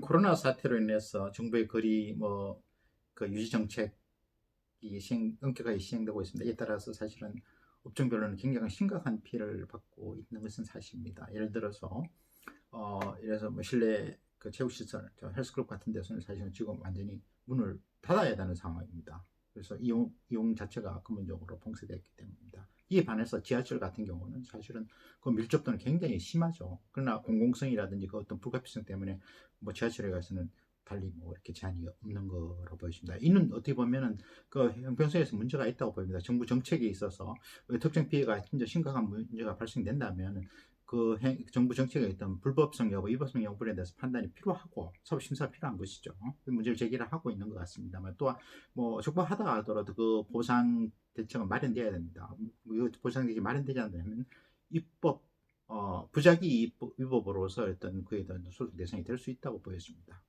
코로나 사태로 인해서 정부의 거리 뭐 그 유지 정책이 시행 엄격하게 시행되고 있습니다. 이에 따라서 사실은 업종별로는 굉장히 심각한 피해를 받고 있는 것은 사실입니다. 예를 들어서 어 이래서 뭐 실내 그 체육 시설, 저 헬스클럽 같은 데서는 사실은 지금 완전히 문을 닫아야 되는 상황입니다. 그래서 이용 이용 자체가 근본적으로 봉쇄됐기 때문입니다. 이에 반해서 지하철 같은 경우는 사실은 그 밀접도는 굉장히 심하죠. 그러나 공공성이라든지 그 어떤 불가피성 때문에 뭐 지하철에 가서는 달리 뭐 이렇게 제한이 없는 거로 보여집니다. 이는 어떻게 보면은 그 형평성에서 문제가 있다고 보입니다. 정부 정책에 있어서 특정 피해가 진짜 심각한 문제가 발생된다면 그 행- 정부 정책에 있던 불법성 여부, 위법성 여부에 대해서 판단이 필요하고 사법 심사가 필요한 것이죠. 그 문제를 제기를 하고 있는 것 같습니다만 또한 뭐 적법하다 하더라도 그 보상 대책은 마련돼야 됩니다. 그 보상 대책이 마련되지 않으면 입법 어, 부작위 위법- 위법으로서 어떤 그에 대한 소송 대상이 될 수 있다고 보여집니다.